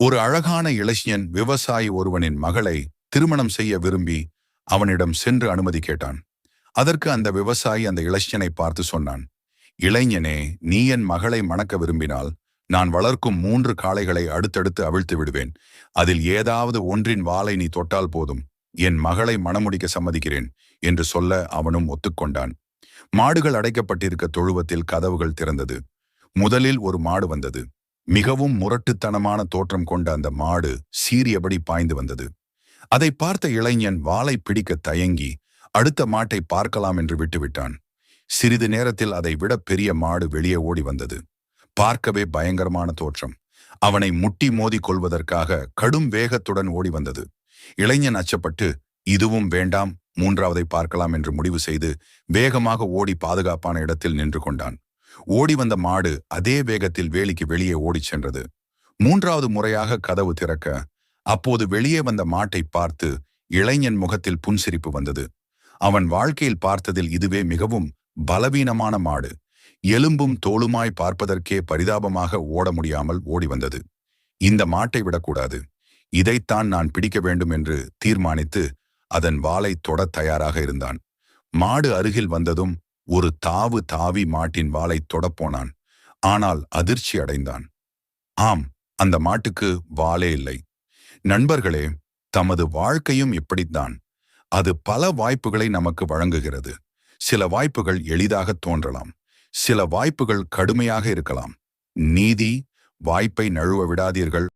ஒரு அழகான இளைஞன் விவசாயி ஒருவனின் மகளை திருமணம் செய்ய விரும்பி அவனிடம் சென்று அனுமதி கேட்டான். அதற்கு அந்த விவசாயி அந்த இளைஞனை பார்த்து சொன்னான் இளைஞனே நீ என் மகளை மணக்க விரும்பினால் நான் வளர்க்கும் மூன்று காளைகளை அடுத்தடுத்து அவிழ்த்து விடுவேன். அதில் ஏதாவது ஒன்றின் வாளை நீ தொட்டால் போதும். என் மகளை மணமுடிக்க சம்மதிக்கிறேன் என்று சொல்ல அவனும் ஒத்துக்கொண்டான். மாடுகள் அடைக்கப்பட்டிருக்க தொழுவத்தில் கதவுகள் திறந்தது. முதலில் ஒரு மாடு வந்தது. மிகவும் முரட்டுத்தனமான தோற்றம் கொண்ட அந்த மாடு சீரியபடி பாய்ந்து வந்தது. அதை பார்த்த இளைஞன் வாளை பிடிக்க தயங்கி அடுத்த மாட்டை பார்க்கலாம் என்று விட்டுவிட்டான். சிறிது நேரத்தில் அதை விட பெரிய மாடு வெளியே ஓடி வந்தது. பார்க்கவே பயங்கரமான தோற்றம். அவனை முட்டி மோதி கொள்வதற்காக கடும் வேகத்துடன் ஓடி வந்தது. இளைஞன் அச்சப்பட்டு இதுவும் வேண்டாம் மூன்றாவதை பார்க்கலாம் என்று முடிவு செய்து வேகமாக ஓடி பாதுகாப்பான இடத்தில் நின்று கொண்டான். ஓடி வந்த மாடு அதே வேகத்தில் வேலிக்கு வெளியே ஓடிச் சென்றது. மூன்றாவது முறையாக கதவு திறக்க அப்போது வெளியே வந்த மாட்டை பார்த்து இளைஞன் முகத்தில் புன்சிரிப்பு வந்தது. அவன் வாழ்க்கையில் பார்த்ததில் இதுவே மிகவும் பலவீனமான மாடு. எலும்பும் தோளுமாய் பார்ப்பதற்கே பரிதாபமாக ஓட முடியாமல் ஓடி வந்தது. இந்த மாட்டை விடக்கூடாது. இதைத்தான் நான் பிடிக்க வேண்டும் என்று தீர்மானித்து அதன் வாளை தொடத் தயாராக இருந்தான். மாடு அருகில் வந்ததும் ஒரு தாவு தாவி மாட்டின் வாளை தொடப்போனான். ஆனால் அதிர்ச்சி அடைந்தான். ஆம் அந்த மாட்டுக்கு வாளே இல்லை. நண்பர்களே தமது வாழ்க்கையும் இப்படித்தான். அது பல வாய்ப்புகளை நமக்கு வழங்குகிறது. சில வாய்ப்புகள் எளிதாக தோன்றலாம். சில வாய்ப்புகள் கடுமையாக இருக்கலாம். நீதி வாய்ப்பை நழுவ விடாதீர்கள்.